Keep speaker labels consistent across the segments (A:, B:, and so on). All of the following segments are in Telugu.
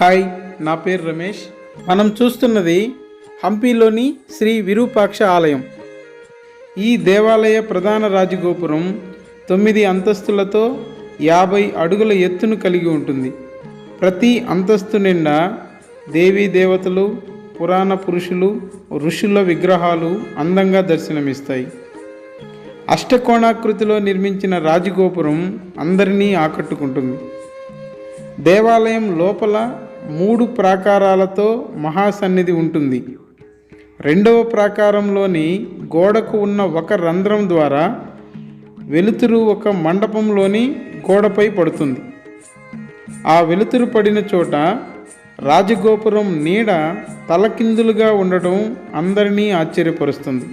A: హాయ్ నా పేరు రమేష్. మనం చూస్తున్నది హంపీలోని శ్రీ విరూపాక్ష ఆలయం. ఈ దేవాలయ ప్రధాన రాజగోపురం తొమ్మిది అంతస్తులతో యాభై అడుగుల ఎత్తును కలిగి ఉంటుంది. ప్రతి అంతస్తు నిండా దేవీ దేవతలు పురాణ పురుషులు ఋషుల విగ్రహాలు అందంగా దర్శనమిస్తాయి. అష్టకోణాకృతిలో నిర్మించిన రాజగోపురం అందరినీ ఆకట్టుకుంటుంది. దేవాలయం లోపల మూడు ప్రాకారాలతో మహాసన్నిధి ఉంటుంది. రెండవ ప్రాకారంలోని గోడకు ఉన్న ఒక రంధ్రం ద్వారా వెలుతురు ఒక మండపంలోని గోడపై పడుతుంది. ఆ వెలుతురు పడిన చోట రాజగోపురం నీడ తలకిందులుగా ఉండటం అందరినీ ఆశ్చర్యపరుస్తుంది.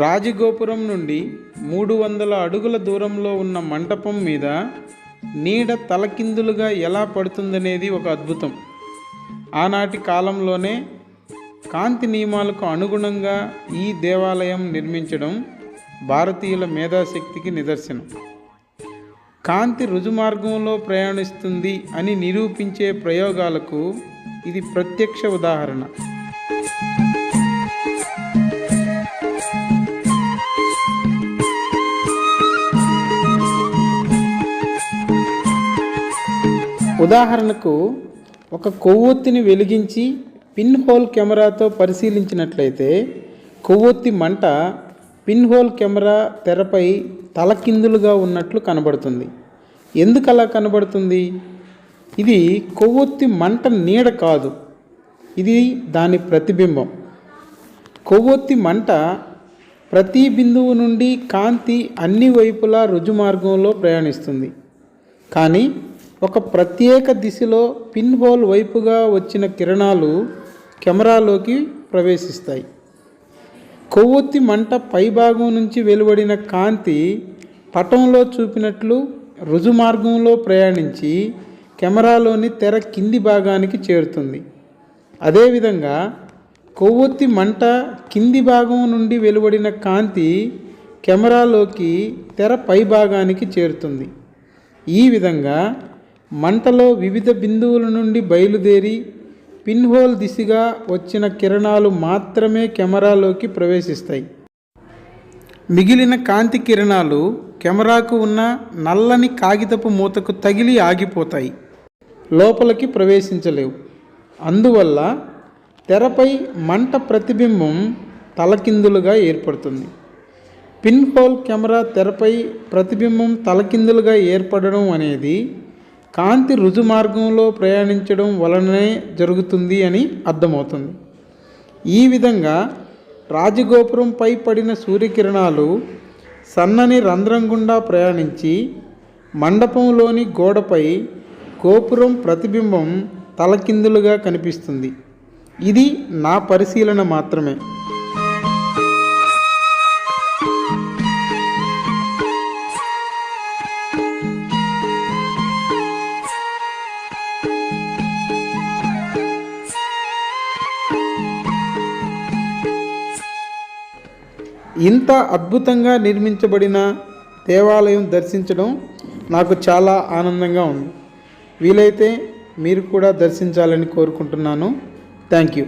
A: రాజగోపురం నుండి మూడు వందల అడుగుల దూరంలో ఉన్న మంటపం మీద నీడ తలకిందులుగా ఎలా పడుతుందనేది ఒక అద్భుతం. ఆనాటి కాలంలోనే కాంతి నియమాలకు అనుగుణంగా ఈ దేవాలయం నిర్మించడం భారతీయుల మేధాశక్తికి నిదర్శనం. కాంతి రుజుమార్గంలో ప్రయాణిస్తుంది అని నిరూపించే ప్రయోగాలకు ఇది ప్రత్యక్ష ఉదాహరణ. ఉదాహరణకు ఒక కొవ్వొత్తిని వెలిగించి పిన్ హోల్ కెమెరాతో పరిశీలించినట్లయితే కొవ్వొత్తి మంట పిన్ హోల్ కెమెరా తెరపై తలకిందులుగా ఉన్నట్లు కనబడుతుంది. ఎందుకు అలా కనబడుతుంది? ఇది కొవ్వొత్తి మంట నీడ కాదు. ఇది దాని ప్రతిబింబం. కొవ్వొత్తి మంట ప్రతి బిందువు నుండి కాంతి అన్ని వైపులా రుజుమార్గంలో ప్రయాణిస్తుంది. కానీ ఒక ప్రత్యేక దిశలో పిన్ హోల్ వైపుగా వచ్చిన కిరణాలు కెమెరాలోకి ప్రవేశిస్తాయి. కొవ్వొత్తి మంట పైభాగం నుంచి వెలువడిన కాంతి పటంలో చూపినట్లు రుజుమార్గంలో ప్రయాణించి కెమెరాలోని తెర కింది భాగానికి చేరుతుంది. అదేవిధంగా కొవ్వొత్తి మంట కింది భాగం నుండి వెలువడిన కాంతి కెమెరాలోకి తెర పై భాగానికి చేరుతుంది. ఈ విధంగా మంటలో వివిధ బిందువుల నుండి బయలుదేరి పిన్హోల్ దిశగా వచ్చిన కిరణాలు మాత్రమే కెమెరాలోకి ప్రవేశిస్తాయి. మిగిలిన కాంతి కిరణాలు కెమెరాకు ఉన్న నల్లని కాగితపు మూతకు తగిలి ఆగిపోతాయి. లోపలికి ప్రవేశించలేవు. అందువల్ల తెరపై మంట ప్రతిబింబం తలకిందులుగా ఏర్పడుతుంది. పిన్ హోల్ కెమెరా తెరపై ప్రతిబింబం తలకిందులుగా ఏర్పడడం అనేది కాంతి రుజుమార్గంలో ప్రయాణించడం వలననే జరుగుతుంది అని అర్థమవుతుంది. ఈ విధంగా రాజగోపురంపై పడిన సూర్యకిరణాలు సన్నని రంధ్రం గుండా ప్రయాణించి మండపంలోని గోడపై గోపురం ప్రతిబింబం తలకిందులుగా కనిపిస్తుంది. ఇది నా పరిశీలన మాత్రమే. ఇంత అద్భుతంగా నిర్మించబడిన దేవాలయం దర్శించడం నాకు చాలా ఆనందంగా ఉంది. వీలైతే మీరు కూడా దర్శించాలని కోరుకుంటున్నాను. Thank you.